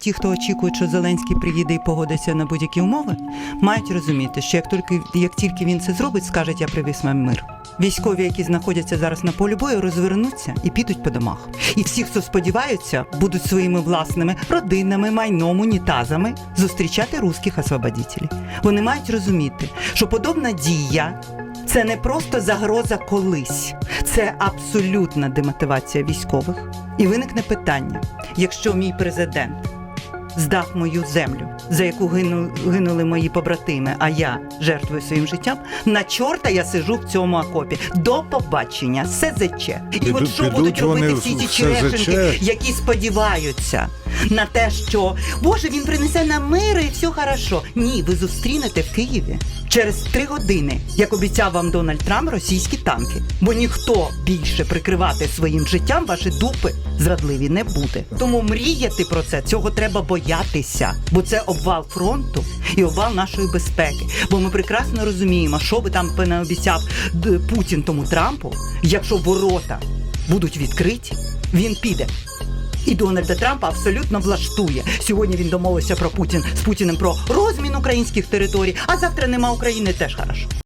Ті, хто очікують, що Зеленський приїде і погодиться на будь-які умови, мають розуміти, що як тільки, як тільки він це зробить, скажуть, я привіз вам мир. Військові, які знаходяться зараз на полі бою, розвернуться і підуть по домах. І всі, хто сподіваються, будуть своїми власними родинами, майном, унітазами зустрічати русських освободітелів. Вони мають розуміти, що подобна дія це не просто загроза колись, це абсолютна демотивація військових. І виникне питання: якщо мій президент здав мою землю, за яку гину, гинули мої побратими, а я жертвую своїм життям, на чорта я сижу в цьому окопі. До побачення, СЗЧ. І от що будуть робити всі СЗЧ? черешенки, які сподіваються на те, що Боже, він принесе нам мир і все хорошо. Ні, ви зустрінете в Києві через три години, як обіцяв вам Дональд Трамп, російські танки. Бо ніхто більше прикривати своїм життям ваші дупи зрадливі не буде. Тому мріяти про це цього треба боятися, бо це обвал фронту і обвал нашої безпеки. Бо ми прекрасно розуміємо, що би там не обіцяв Путін тому Трампу, якщо ворота будуть відкриті, він піде. І Дональда Трампа абсолютно влаштує. Сьогодні він домовився про Путін з Путіним про розмін українських територій, а завтра нема України теж хорошо.